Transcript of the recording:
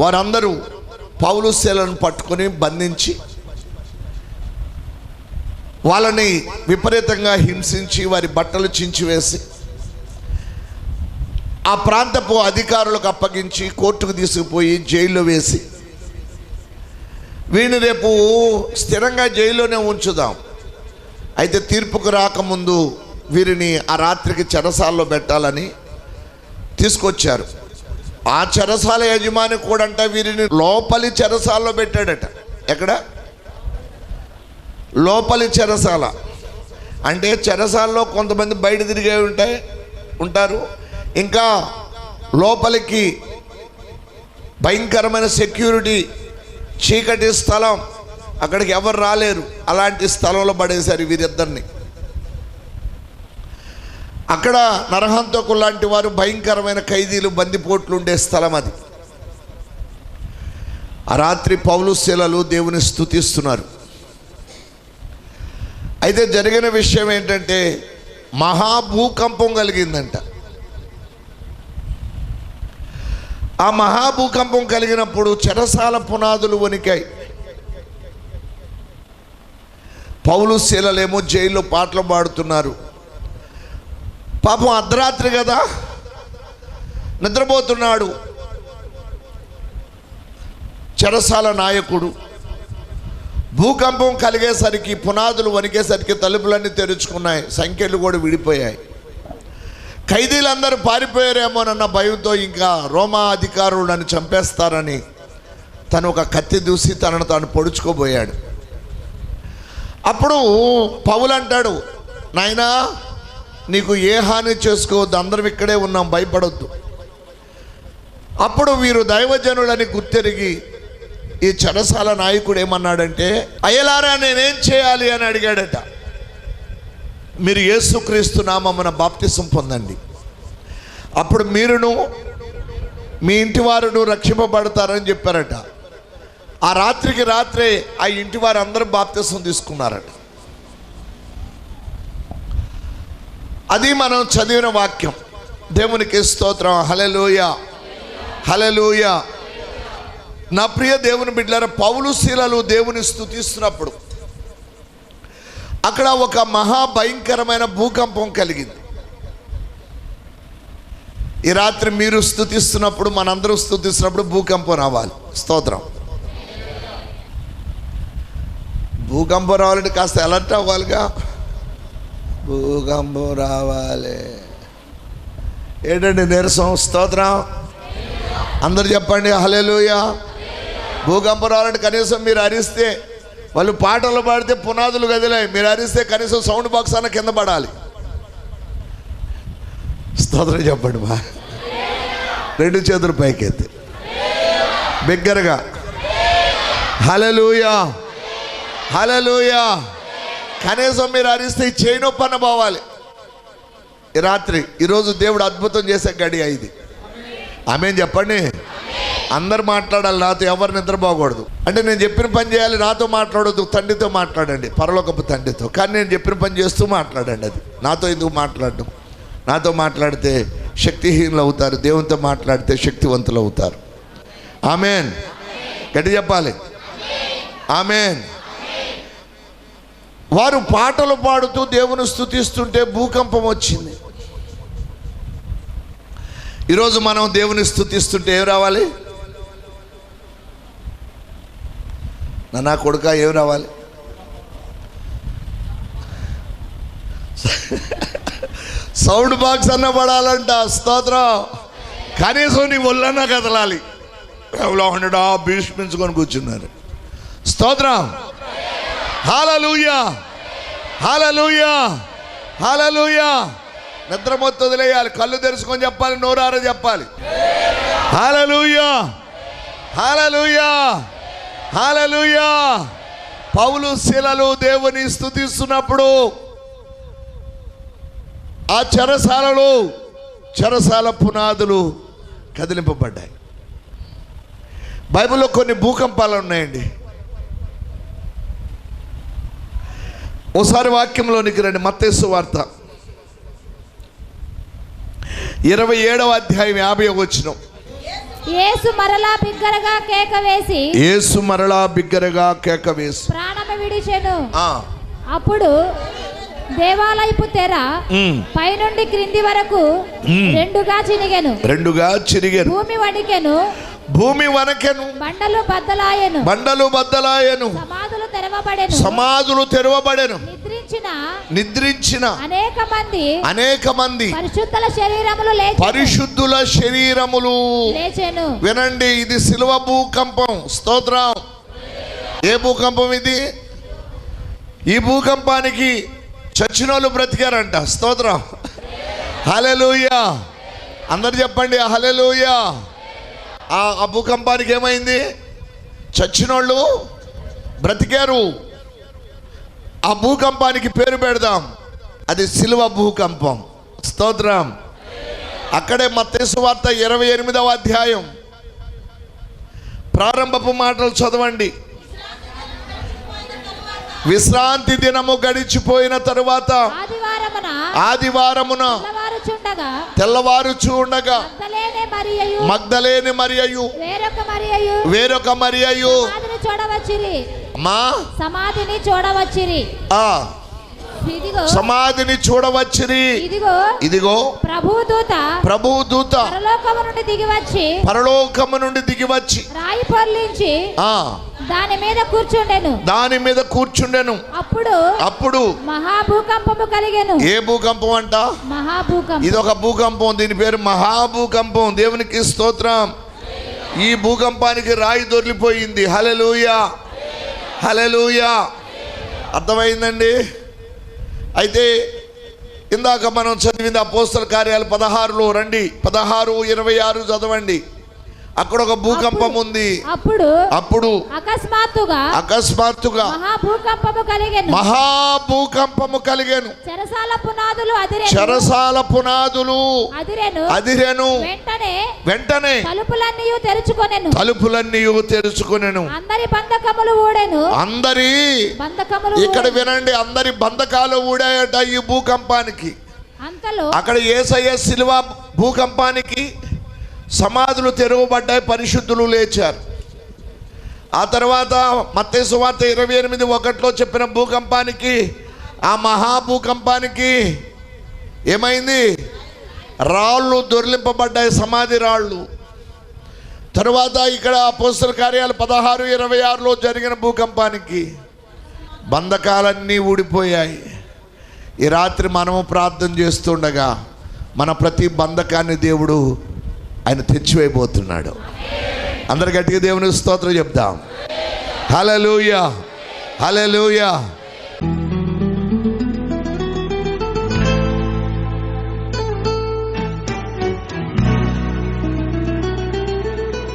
వారందరూ పౌలు శీలను పట్టుకొని బంధించి వాళ్ళని విపరీతంగా హింసించి వారి బట్టలు చించివేసి ఆ ప్రాంతపు అధికారులకు అప్పగించి కోర్టుకు తీసుకుపోయి జైల్లో వేసి వీని రేపు స్థిరంగా జైల్లోనే ఉంచుదాం. అయితే తీర్పుకు రాకముందు వీరిని ఆ రాత్రికి చెరసాల్లో పెట్టాలని తీసుకొచ్చారు. ఆ చెరసాల యజమాని కూడా అంట వీరిని లోపలి చెరసాల్లో పెట్టాడట. ఎక్కడ? లోపలి చెరసాల. అంటే చెరసాల్లో కొంతమంది బయట తిరిగే ఉంటాయి ఉంటారు. ఇంకా లోపలికి భయంకరమైన సెక్యూరిటీ చీకటి స్థలం. అక్కడికి ఎవరు రాలేరు. అలాంటి స్థలంలో పడేశారు వీరిద్దరిని. అక్కడ నరహంతకు లాంటి వారు భయంకరమైన ఖైదీలు బందిపోట్లు ఉండే స్థలం అది. ఆ రాత్రి పౌలు శిలలు దేవుని స్తుతిస్తున్నారు. అయితే జరిగిన విషయం ఏంటంటే మహాభూకంపం కలిగిందంట. ఆ మహాభూకంపం కలిగినప్పుడు చెరసాల పునాదులు వణికాయి. పౌలు శీలలేమో జైల్లో పాటలు పాడుతున్నారు. పాపం అర్ధరాత్రి కదా. నిద్రపోతున్నాడు. చెరసాల నాయకుడు. భూకంపం కలిగేసరికి పునాదులు వణికేసరికి తలుపులన్నీ తెరుచుకున్నాయి. సంఖ్యలు కూడా విడిపోయాయి. ఖైదీలందరూ పారిపోయారేమోనన్న భయంతో ఇంకా రోమా అధికారులు నన్ను చంపేస్తారని తను ఒక కత్తి దూసి తనను తాను పొడుచుకోబోయాడు. అప్పుడు పౌలు అంటాడు నాయనా నీకు ఏ హాని చేసుకోవద్దు అందరం ఇక్కడే ఉన్నాం భయపడొద్దు. అప్పుడు వీరు దైవజనులని గుర్తెరిగి ఈ చెరసాల నాయకుడు ఏమన్నాడంటే అయ్యలారా నేనేం చేయాలి అని అడిగాడట. మీరు యేసుక్రీస్తు నామమున బాప్తిసం పొందండి. అప్పుడు మీరును మీ ఇంటి వారును రక్షింపబడతారని చెప్పారట. ఆ రాత్రికి రాత్రే ఆ ఇంటి వారు అందరూ బాప్తిసం తీసుకున్నారట. అది మనం చదివిన వాక్యం. దేవునికి స్తోత్రం. హలలోయ హలలోయ నా ప్రియ దేవుని బిడ్డల పౌలు శీలలు దేవుని స్థుతిస్తున్నప్పుడు అక్కడ ఒక మహా భయంకరమైన భూకంపం కలిగింది. ఈ రాత్రి మీరు స్థుతిస్తున్నప్పుడు మనందరూ స్థుతిస్తున్నప్పుడు భూకంపం రావాలి. స్తోత్రం. భూకంపం రావాలంటే కాస్త అలర్ట్ అవ్వాలిగా. భూకంపం రావాలి. ఏంటండి నీరసం? స్తోత్రం. అందరు చెప్పండి హలేలుయ భూకంపం రావాలంటే కనీసం మీరు అరిస్తే వాళ్ళు పాటలు పాడితే పునాదులు కదిలాయి. మీరు అరిస్తే కనీసం సౌండ్ బాక్స్ అన్న కింద పడాలి. స్తోత్రం చెప్పండి బా రెండు చేతులు పైకెత్తి. బిగ్గరగా. హలలుయా హలలుయా కనీసం మీరు అరిస్తే ఈ చేయి నొప్పి పోవాలి. రాత్రి ఈరోజు దేవుడు అద్భుతం చేసే గడి ఇది. ఆమె చెప్పండి. అందరు మాట్లాడాలి నాతో ఎవరు నిద్రపోకూడదు అంటే నేను చెప్పిన పని చేయాలి నాతో మాట్లాడొద్దు తండ్రితో మాట్లాడండి. పరలోకపు తండ్రితో. కానీ నేను చెప్పిన పని చేస్తూ మాట్లాడండి అది. నాతో ఎందుకు మాట్లాడడం? నాతో మాట్లాడితే శక్తిహీనులు అవుతారు దేవునితో మాట్లాడితే శక్తివంతులు అవుతారు. ఆమెన్. గట్టి చెప్పాలి. ఆమెన్. వారు పాటలు పాడుతూ దేవుని స్థుతిస్తుంటే భూకంపం వచ్చింది. ఈరోజు మనం దేవుని స్థుతిస్తుంటే ఏం రావాలి? నా కొడుక ఏం రావాలి? సౌండ్ బాక్స్ అన్న పడాలంట స్తోత్రం. కనీసం నీ ఒళ్ళన్నా కదలాలి. ఎవరో హండ్రెడ్ భీష్మించుకొని కూర్చున్నారు. స్తోత్రం. హాలలుయా. హాలలుయా. హాలలుయా. నిద్ర మొత్తం వదిలేయాలి. కళ్ళు తెరుచుకొని చెప్పాలి నోరార చెప్పాలి. హాలలుయా. హాలలుయా. హాలలుయా. పౌలు శిలలు దేవుని స్థుతిస్తున్నప్పుడు ఆ చెరసాలలో చెరసాల పునాదులు కదిలింపబడ్డాయి. బైబిల్లో కొన్ని భూకంపాలు ఉన్నాయండి. ఓసారి వాక్యంలోనికి రండి మత్తేసు వార్త. ఇరవై ఏడవ అధ్యాయం యాభై వచ్చిన యేసు మరలా బిగ్గరగా కేక వేసి యేసు మరలా బిగ్గరగా కేక వేసి. ప్రాణము విడిచెను. ఆ, అప్పుడు దేవాలయపు తెర పైనుండి క్రింది వరకు. రెండుగా చినిగెను. రెండుగా చిరిగాను భూమి వణికెను. భూమి వనకెను. బండలు బద్దలాయెను. బండలు బద్దలాయను. సమాధులు తెరవబడెను. సమాధులు తెరవబడెను. నిద్రించిన నిద్రించిన అనేక మంది అనేక మంది పరిశుద్ధుల శరీరములు పరిశుద్ధుల శరీరములు. లేచెను. వినండి ఇది శిలువ భూకంపం. స్తోత్రం. ఏ భూకంపం ఇది? ఈ భూకంపానికి చచ్చిన వాళ్ళు బ్రతికారంట. స్తోత్రం. హలెలూయా అందరు చెప్పండి హలెలూయా ఆ భూకంపానికి ఏమైంది? చచ్చినోళ్ళు బ్రతికారు. ఆ భూకంపానికి పేరు పెడదాం. అది శిలువ భూకంపం. స్తోత్రం. అక్కడే మత్తేసు వార్త ఇరవై ఎనిమిదవ అధ్యాయం. ప్రారంభపు మాటలు చదవండి. విశ్రాంతి దినము గడిచిపోయిన తరువాత ఆదివారమున తెల్లవారు చూడగా మగ్ధలేని మరియయు. వేరొక మరియయు. చూడవచ్చిరి. మా? సమాధిని చూడవచ్చిరి. ఆ. ఇదిగో. సమాధిని చూడవచ్చిరి. ఇదిగో. ఇదిగో. ప్రభుదూత. ప్రభు దూత పరలోకము నుండి దిగి వచ్చి పరలోకము నుండి దిగి వచ్చి రాయి పొర్లించి. ఆ. దాని మీద కూర్చుండెను. దాని మీద కూర్చుండెను. అప్పుడు అప్పుడు మహాభూకంపము కలిగెను. ఏ భూకంపం అంట? మహాభూకంపం. ఇది ఒక భూకంపం దీని పేరు మహాభూకంపం. దేవునికి స్తోత్రం. ఈ భూకంపానికి రాయి దొరికిపోయింది. హలెలూయా హలెలూయా అర్థమైందండి? అయితే ఇందాక మనం చదివింది అపోస్తల కార్యాలు పదహారులో రండి. పదహారు ఇరవై ఆరు చదవండి. అక్కడ ఒక భూకంపం ఉంది. అప్పుడు అప్పుడు అకస్మాత్తుగా అకస్మాత్తుగా మహాభూకంపము కలిగెను. మహాభూకంపము కలిగాను. చెరసాల పునాదులు అదిరెను. చెరసాల పునాదులు అదిరెను. అదిరెను. వెంటనే వెంటనే తలుపులన్నీ తెరుచుకొనెను. తలుపులన్నీ తెరుచుకునేను. అందరి బంధకములు ఊడెను. అందరి బంధకములు ఇక్కడ. వినండి అందరి బంధకాలు ఊడాయట ఈ భూకంపానికి. అంతలో అక్కడ ఏసయ్య శిలువ భూకంపానికి సమాధులు తెరవబడ్డాయి పరిశుద్ధులు లేచారు. ఆ తర్వాత మత్తే సువార్త ఇరవై ఎనిమిది ఒకటిలో చెప్పిన భూకంపానికి ఆ మహాభూకంపానికి ఏమైంది? రాళ్ళు దొర్లింపబడ్డాయి సమాధి రాళ్ళు. తరువాత ఇక్కడ పోస్టల్ కార్యాలు పదహారు ఇరవై ఆరులో జరిగిన భూకంపానికి బంధకాలన్నీ ఊడిపోయాయి. ఈ రాత్రి మనము ప్రార్థన చేస్తుండగా మన ప్రతి బంధకాన్ని దేవుడు ఆయన తెచ్చివేయబోతున్నాడు. అందరు గట్టిగా దేవుని స్తోత్రం చెప్దాం. హలలుయా హలలుయా